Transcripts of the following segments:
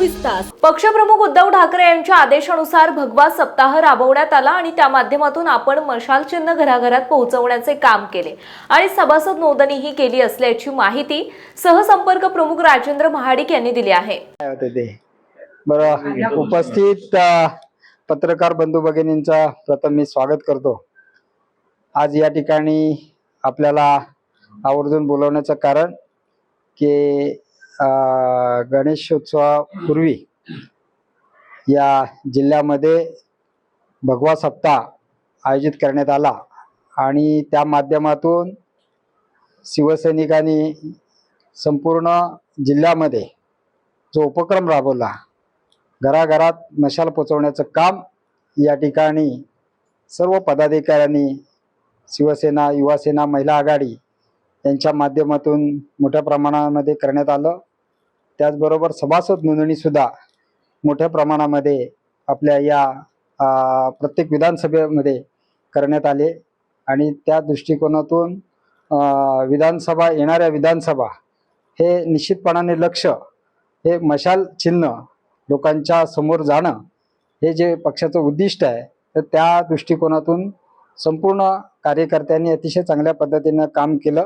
विश्वास पक्षप्रमुख उद्धव ठाकरे यांच्या आदेशानुसार भगवा सप्ताह राबवण्यात आला आणि त्या माध्यमातून आपण मशाल चिन्ह घराघरात पोहोचवण्याचे काम केले. आणि सभासद नोंदणीही केली असल्याची माहिती सहसंपर्क प्रमुख राजेंद्र महाडिक यांनी दिली आहे. काय उपस्थित पत्रकार बंधू भगिनींचा प्रथम मी स्वागत करतो. आज या ठिकाणी आपल्याला आवर्जून बोलवण्याचं कारण की गणेशोत्सवापूर्वी या जिल्ह्यामध्ये भगवा सप्ताह आयोजित करण्यात आला आणि त्या माध्यमातून शिवसैनिकांनी संपूर्ण जिल्ह्यामध्ये जो उपक्रम राबवला घराघरात मशाल पोचवण्याचं काम या ठिकाणी सर्व पदाधिकाऱ्यांनी शिवसेना युवासेना महिला आघाडी यांच्या माध्यमातून मोठ्या प्रमाणामध्ये करण्यात आलं. त्याचबरोबर सभासद नोंदणीसुद्धा मोठ्या प्रमाणामध्ये आपल्या या प्रत्येक विधानसभेमध्ये करण्यात आले. आणि त्या दृष्टिकोनातून विधानसभा येणाऱ्या विधानसभा हे निश्चितपणाने लक्ष हे मशाल चिन्ह लोकांच्या समोर जाणं हे जे पक्षाचं उद्दिष्ट आहे तर त्या दृष्टिकोनातून संपूर्ण कार्यकर्त्यांनी अतिशय चांगल्या पद्धतीनं काम केलं.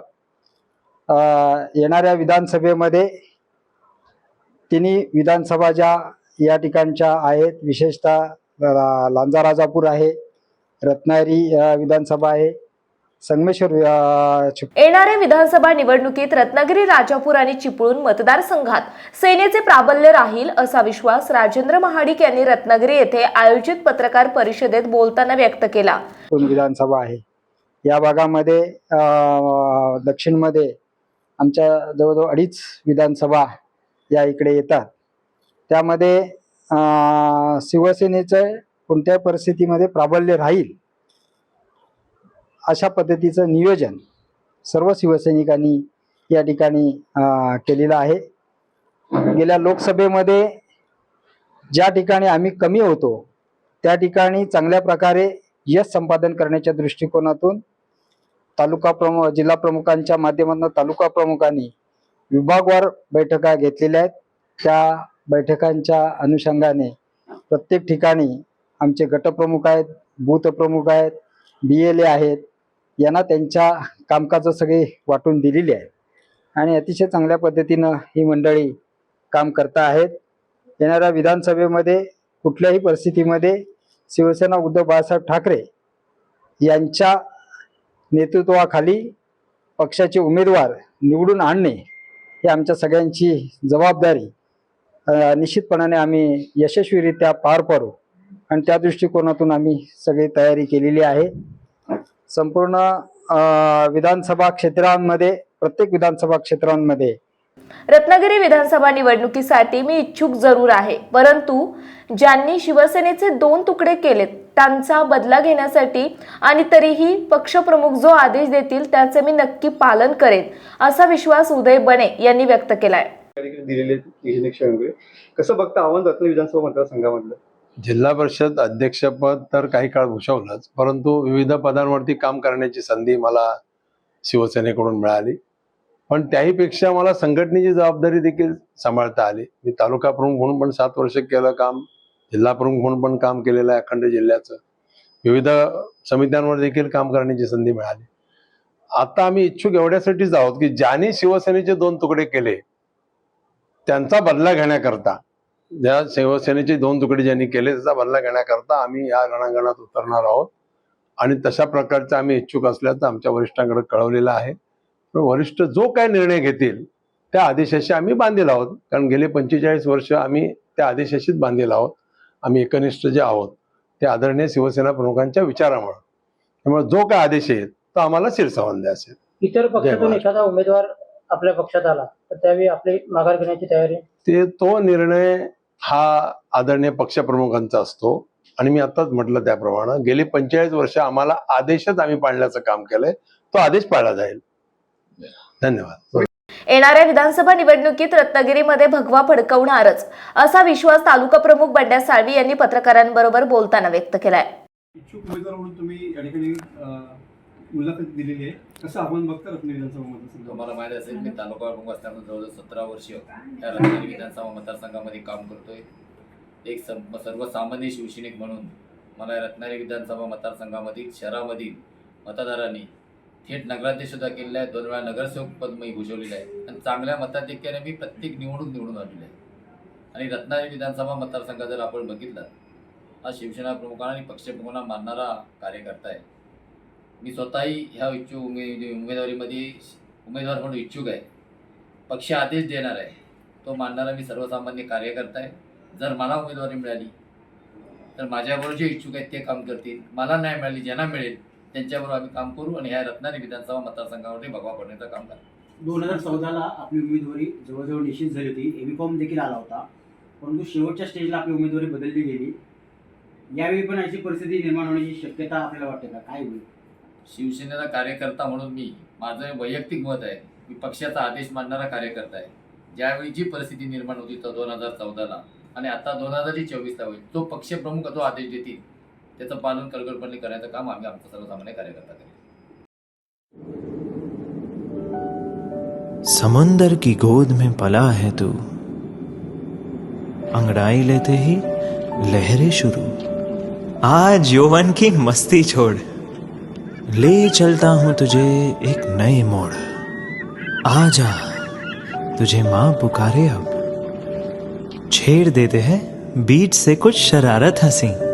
येणाऱ्या विधानसभेमध्ये तिन्ही विधानसभा ज्या या ठिकाणच्या आहेत विशेषतः लांजा राजापूर आहे रत्नागिरी विधानसभा आहे संगमेश्वर येणाऱ्या विधानसभा निवडणुकीत रत्नागिरी राजापूर आणि चिपळूण मतदारसंघात सेनेचे प्राबल्य राहील असा विश्वास राजेंद्र महाडिक यांनी रत्नागिरी येथे आयोजित पत्रकार परिषदेत बोलताना व्यक्त केला. विधानसभा आहे. या भागामध्ये दक्षिणमध्ये आमच्या जवळजवळ अडीच विधानसभा या इकडे येतात. त्यामध्ये शिवसेनेचं कोणत्या परिस्थितीमध्ये प्राबल्य राहील अशा पद्धतीचं नियोजन सर्व शिवसैनिकांनी या ठिकाणी केलेलं आहे. गेल्या लोकसभेमध्ये ज्या ठिकाणी आम्ही कमी होतो त्या ठिकाणी चांगल्या प्रकारे यश संपादन करण्याच्या दृष्टिकोनातून तालुका प्रमुख जिल्हा प्रमुखांच्या माध्यमातून तालुका प्रमुखांनी विभागवार बैठका घेतलेल्या आहेत. त्या बैठकांच्या अनुषंगाने प्रत्येक ठिकाणी आमचे गटप्रमुख आहेत बूथ प्रमुख आहेत बी एल ए आहेत. यांना त्यांच्या कामकाजं सगळे वाटून दिलेली आहे आणि अतिशय चांगल्या पद्धतीनं ही मंडळी काम करता आहेत. येणाऱ्या विधानसभेमध्ये कुठल्याही परिस्थितीमध्ये शिवसेना उद्धव बाळासाहेब ठाकरे यांच्या नेतृत्वाखाली पक्षाचे उमेदवार निवडून आणणे ही आमच्या सगळ्यांची जबाबदारी. निश्चितपणाने आम्ही यशस्वीरित्या पार पाडू. आणि त्या दृष्टिकोनातून आम्ही सगळी तयारी केलेली आहे. संपूर्ण विधानसभा क्षेत्रांमध्ये प्रत्येक विधानसभा क्षेत्रांमध्ये रत्नागिरी विधानसभा निवडणुकीसाठी मी इच्छुक जरूर आहे. परंतु ज्यांनी शिवसेनेचे दोन तुकडे केलेत त्यांचा बदला घेण्यासाठी आणि तरीही पक्षप्रमुख जो आदेश देतील त्याचे मी नक्की पालन करेन असा विश्वास उदय बने यांनी व्यक्त केलाय. कसं बघता आव्हान रत्न विधानसभा मतदारसंघामधलं? जिल्हा परिषद अध्यक्षपद तर काही काळ भूषवलंच परंतु विविध पदांवरती काम करण्याची संधी मला शिवसेनेकडून मिळाली. पण त्याहीपेक्षा मला संघटनेची जबाबदारी देखील सांभाळता आली. मी तालुका प्रमुख म्हणून पण सात वर्ष केलं काम. जिल्हा प्रमुख म्हणून पण काम केलेलं आहे अखंड जिल्ह्याचं. विविध समित्यांवर देखील काम करण्याची संधी मिळाली. आता आम्ही इच्छुक एवढ्यासाठीच आहोत की ज्यांनी शिवसेनेचे दोन तुकडे केले त्यांचा बदला घेण्याकरता ज्या शिवसेनेचे दोन तुकडे ज्यांनी केले त्याचा बदला घेण्याकरता आम्ही या रणांगणात उतरणार आहोत. आणि तशा प्रकारचं आम्ही इच्छुक असल्याचं आमच्या वरिष्ठांकडे कळवलेलं आहे. वरिष्ठ जो काय निर्णय घेतील त्या आदेशाशी आम्ही बांधील आहोत. कारण गेले पंचेचाळीस वर्ष आम्ही त्या आदेशाशीच बांधील आहोत. आम्ही एकनिष्ठ जे आहोत ते आदरणीय शिवसेना प्रमुखांच्या विचारामुळे. त्यामुळे जो काय आदेश येईल तो आम्हाला शिरसावंदे असेल. इतर पक्षातून. एखादा उमेदवार आपल्या पक्षात आला तर त्यावेळी आपली माघार घेण्याची तयारी? ते तो निर्णय हा आदरणीय पक्षप्रमुखांचा असतो. आणि मी आताच म्हटलं त्याप्रमाणे गेली पंचेचाळीस वर्ष आम्हाला आदेशच आम्ही पाळण्याचं काम केलंय तो आदेश पाळला जाईल. धन्यवाद. येणाऱ्या विधानसभा निवडणुकीत रत्नागिरीमध्ये भगवा फडकवणारच असा विश्वास तालुका प्रमुख बंड्या साळवी यांनी पत्रकारांबरोबर बोलताना व्यक्त केलाय. इच्छुक उमेदवार म्हणून तुम्ही या ठिकाणी मुलाखत दिलेली आहे. कसं आव्हान बघता रत्न विधानसभा मतदारसंघात तुम्हाला माहीत असेल मी तालुका प्रमुख असताना जवळजवळ सतरा वर्ष या रत्नागिरी विधानसभा मतदारसंघामध्ये काम करतोय. एक सम- सर्वसामान्य शिवसैनिक म्हणून मला रत्नागिरी विधानसभा मतदारसंघामधील शहरामधील मतदारांनी थेट नगराध्यक्ष सुद्धा केलेला आहे दोन वेळा नगरसेवक पद मी भूषवलेलं आहे. आणि चांगल्या मताधिक्याने मी प्रत्येक निवडणूक निवडून आलेलो आहे. आणि रत्नागिरी विधानसभा मतदारसंघ जर आपण बघितला हा शिवसेना प्रमुखांना आणि पक्षप्रमुखांना मानणारा कार्यकर्ता आहे. मी स्वतःही ह्या इच्छुक उमे उमेदवारीमध्ये उमेदवार म्हणून इच्छुक आहे. पक्ष आदेश देणार आहे. तो मानणारा मी सर्वसामान्य कार्यकर्ता आहे. जर मला उमेदवारी मिळाली तर माझ्याबरोबर जे इच्छुक आहेत ते काम करतील. मला नाही मिळाली ज्यांना मिळेल त्यांच्याबरोबर आम्ही काम करू आणि ह्या रत्नागिरी विधानसभा मतदारसंघामध्ये भगवा पडण्याचं काम करू. दोन हजार चौदाला आपली उमेदवारी जवळजवळ निश्चित झाली होती. एबी फॉर्म देखील आला होता. परंतु शेवटच्या स्टेजला आपली उमेदवारी बदलली गेली. यावेळी पण अशी परिस्थिती निर्माण होण्याची शक्यता आपल्याला वाटते का? काय होईल? शिवसेनेचा कार्यकर्ता म्हणून मी माझं वैयक्तिक मत आहे मी पक्षाचा आदेश मानणारा कार्यकर्ता आहे. ज्यावेळी जी परिस्थिती निर्माण होती तो दोन हजार चौदाला. आणि आता दोन हजार चोवीसला होईल. तो पक्षप्रमुख जो आदेश देतील. त्याचं पालन कळकळपणे करायचं काम आम्ही आमचा सर्वसामान्य कार्यकर्ता करेल समुंदर की गोद में पला है तू। अंगड़ाई लेते ही लहरें शुरू। आज यौवन की मस्ती छोड़। ले चलता हूँ तुझे एक नए मोड़। आ जा तुझे माँ पुकारे अब। छेड़ देते हैं बीच से कुछ शरारत हँसी।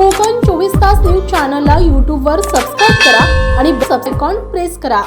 कोकण चोवीस तास न्यूज चॅनलला यूट्यूबवर सबस्क्राईब करा आणि बेल प्रेस करा.